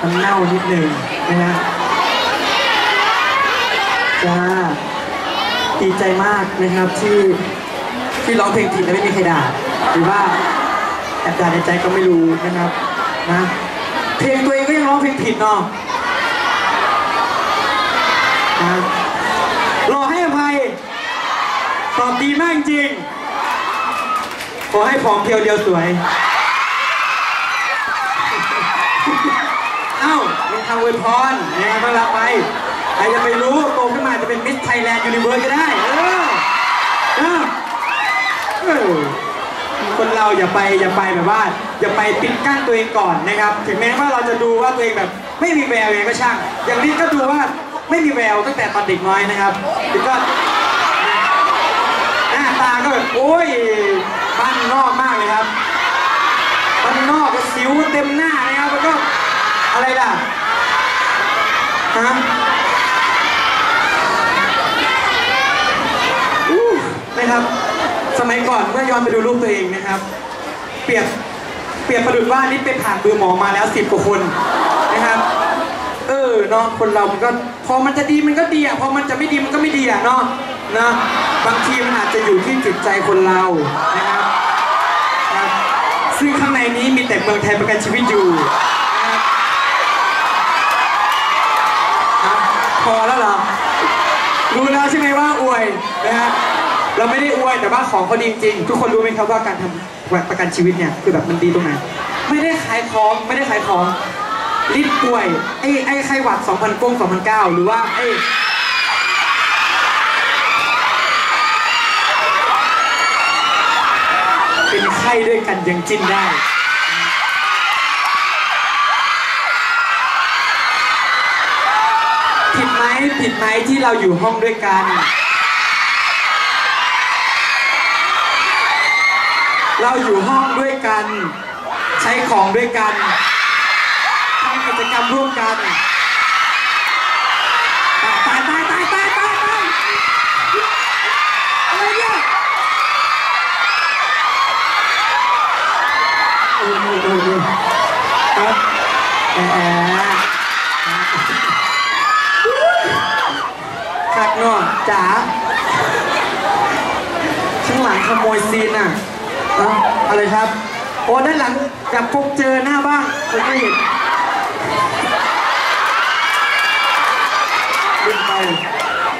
มันเน่านิดหนึ่งนะฮะจ้าดีใจมากนะครับที่ที่ร้องเพลงผิดแล้วไม่มีใครด่าหรือว่าแอบด่าในใจก็ไม่รู้นะครับนะเพลงตัวเองก็ยังร้องเพลงผิดเนาะนะรอให้อภัยตอบดีมากจริงขอให้ผอมเพียวเดียวสวย คำอวยพรนะครับต้องรับไปใครจะไปรู้โตขึ้นมาจะเป็นมิสไทยแลนด์ยูนิเวิร์สก็ได้ เออเออเออคนเราอย่าไปอย่าไปแบบว่า อย่าไปปิดกั้นตัวเองก่อนนะครับ ถึงแม้ว่าเราจะดูว่าตัวเองแบบ ไม่มีแววยังก็ช่าง อย่างนี้ก็ดูว่าไม่มีแววตั้งแต่ตอนเด็กน้อยนะครับแล้วก็หน้าตาก็แบบโอ้ยบ้านนอกมากเลยครับ บ้านนอกก็สิวเต็มหน้านะครับแล้วก็อะไรล่ะฮะอู้นะครับ สมัยก่อนเมื่อย้อนไปดูรูปตัวเองนะครับ เปรียบเปรียบประดุจว่านี่ไปผ่านมือหมอมาแล้วสิบกว่าคนนะครับ เออเนาะคนเรามันก็พอมันจะดีมันก็ดีอะพอมันจะไม่ดีมันก็ไม่ดีอะเนาะนะบางทีมันอาจจะอยู่ที่จิตใจคนเรานะครับซึ่งข้างในนี้มีแต่เมืองไทยประกันชีวิตอยู่พอแล้วเหรอรู้แล้วใช่ไหมว่าอวย แต่ว่าของเขาดีจริง ทุกคนรู้ไหมครับว่าการทำประกันชีวิตเนี่ยคือแบบมันดีตรงไหน ไม่ได้ขายของไม่ได้ขายของลิดป่วยไอ้ไอ้ไข้หวัด2000กง2009หรือว่าไอ้เป็นไข้ด้วยกันยังจิ้นได้ผิดไหมผิดไหมที่เราอยู่ห้องด้วยกัน เราอยู่ห้องด้วยกัน ใช้ของด้วยกันทำกิจกรรมร่วมกันตายตายตายตายตายตายอะไรเนี่ยเออเออเออเออครับแอะแอะคักเนาะจ๋าข้างหลังขโมยซีนอะ เอ้าอะไรครับ โอ้ด้านหลังอยากพบเจอหน้าบ้างผมก็เห็นขึ้นไป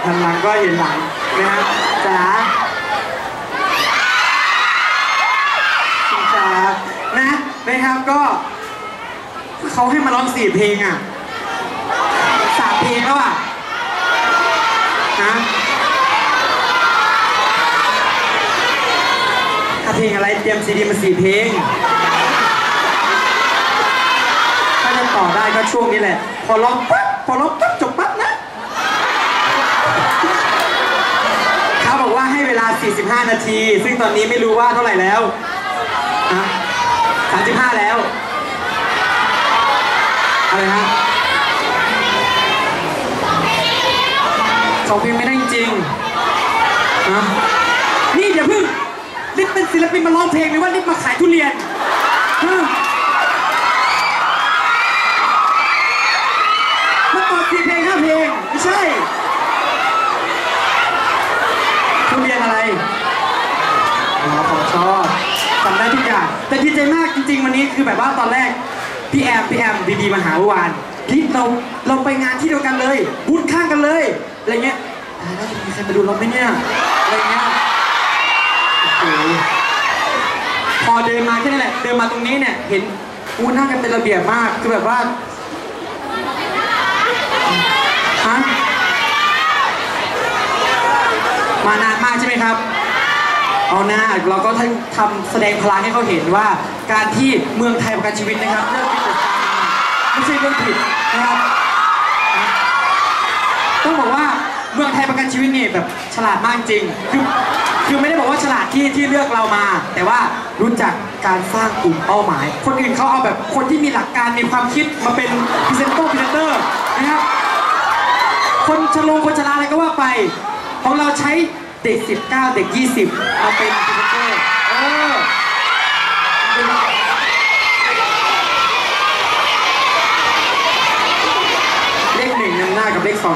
หันหลังก็เห็นหลังนะฮะจ๋าครับนะนะครับก็เขาให้มาร้องสี่เพลงอะสามเพลงแล้วอะนะถ้า เพลงอะไรเตรียมซีดีมาสี่เพลง ถ้าจะต่อได้ก็ช่วงนี้แหละ พอร้องปั๊บพอร้องปั๊บจบปั๊บนะเขาบอกว่าให้เวลา 45 นาที ซึ่งตอนนี้ไม่รู้ว่าเท่าไหร่แล้วสามสิบห้าแล้วอะไรฮะสองเพลงไม่ได้จริงๆนะนี่อย่าเพิ่ง เป็นศิลปินมาร้องเพลงหรือว่าลิฟมาขายทุเรียนฮะมาตอบสี่เพลงห้าเพลง ไม่ใช่ ทุเรียนอะไรอ๋อผมชอบทำได้ทุกอย่าง แต่ดีใจมากจริง ๆ วันนี้คือแบบว่าตอนแรก พี่แอมพี่แอมดีๆมาหาเมื่อวานพี่เราเราไปงานที่เดียวกันเลยบูธข้างกันเลยอะไรเงี้ยตายแล้วจะมีใครมาดูเราไหมเนี่ยอะไรเงี้ยโอ้โหพอ เดินมาแค่นั้นแหละเดินมาตรงนี้เนี่ยเห็นอู้นั่งกันเป็นระเบียบมากคือแบบว่าฮะมานานมากใช่ไหมครับเอาหน้าเราก็ทำทำแสดงพลังให้เขาเห็นว่า การที่เมืองไทยประกันชีวิตนะครับเรื่องที่เกิดไม่ใช่เรื่องผิดนะครับต้องบอกว่า เมืองไทยประกันชีวิตนี่แบบฉลาดมากจริง คือคือไม่ได้บอกว่าฉลาดที่ที่เลือกเรามา แต่ว่ารู้จักการสร้างกลุ่มเป้าหมาย คนอื่นเขาเอาแบบคนที่มีหลักการมีความคิดมาเป็นพรีเซนเตอร์พรีเซนเตอร์นะครับคนชะลงคนชราอะไรก็ว่าไป ของเราใช้เด็ก 19 เด็ก 20 มาเป็นพรีเซนเตอร์เออ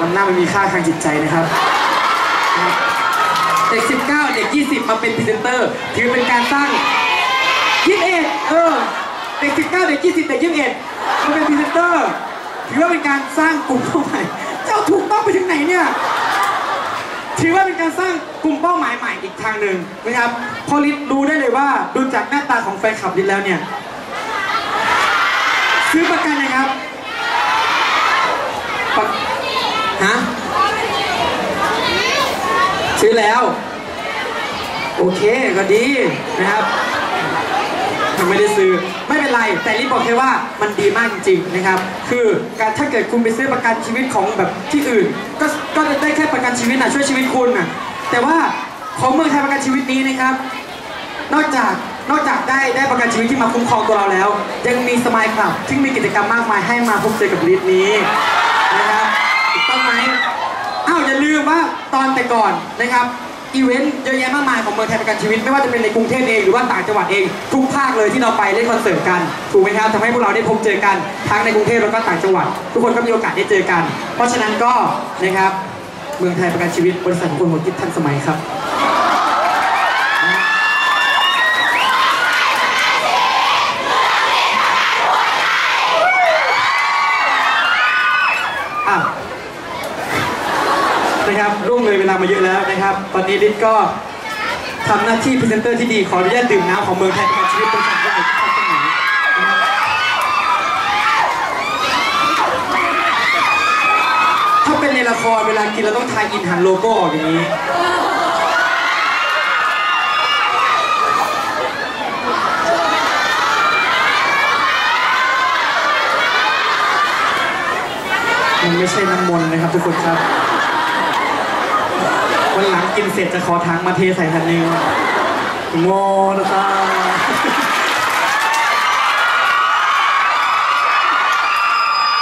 กันำหน้ามันมีค่าทางจิตใจนะครับนะครับเด็ก 19 เด็ก 20 มาเป็นพรีเซนเตอร์ ถือเป็นการสร้าง 21 เออ เด็ก 19 เด็ก 20 เด็ก 21 มาเป็นพรีเซนเตอร์ ถือว่าเป็นการสร้างกลุ่มเป้าหมาย เจ้าถูกต้องไปถึงไหนเนี่ย ถือว่าเป็นการสร้างกลุ่มเป้าหมายใหม่อีกทางหนึ่งนะครับพอลิศรู้ได้เลยว่าดูจากหน้าตาของแฟนคลับลิศแล้วเนี่ย ซื้อประกันนะครับประ ฮะซื้อแล้ว โอเคก็ดีนะครับยังไม่ได้ซื้อไม่เป็นไร แต่ลิศบอกแค่ว่ามันดีมากจริงๆนะครับ คือการถ้าเกิดคุณไปซื้อประกันชีวิตของแบบที่อื่น ก็ก็จะได้แค่ประกันชีวิตนะช่วยชีวิตคุณนะแต่ว่าของเมืองไทยประกันชีวิตนี้นะครับ นอกจากนอกจากได้ได้ประกันชีวิตที่มาคุ้มครองตัวเราแล้ว ยังมีสมายคลับที่มีกิจกรรมมากมายให้มาพบเจอกับลิสต์นี้นะครับ ต้องไหมอ้าวอย่าลืมว่าตอนแต่ก่อนนะครับอีเวนต์เยอะแยะมากมายของเมืองไทยประกันชีวิต ไม่ว่าจะเป็นในกรุงเทพเองหรือว่าต่างจังหวัดเองทุกภาคเลยที่เราไปเล่นคอนเสิร์ตกันถูกไหมครับทำให้พวกเราได้พบเจอกันทั้งในกรุงเทพแล้วก็ต่างจังหวัด ทุกคนก็มีโอกาสได้เจอกัน เพราะฉะนั้นก็นะครับเมืองไทยประกันชีวิตบริษัทของคนหัวคิดทันสมัยครับ อะนะค รับร่วงเลยเวลามาเยอะแล้วนะครับ ตอนนี้ลิศก็ทำหน้าที่พรีเซนเตอร์ที่ดีขออนุญาตดื่มน้ำของเมืองไทยประกันชีวิตเป็นสังคมของทุกท่านนะครับถ้าเป็นในละครเวลากินเราต้องทายอินหันโลโก้ออกอย่างนี้มันไม่ใช่น้ำมนต์นะครับทุกคนครับ วันหลังกินเสร็จจะขอถังมาเทใส่ทันนึงงอนะครับ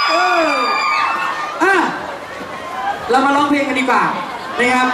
เอออะเรามาร้องเพลงกันดีกว่านะครับ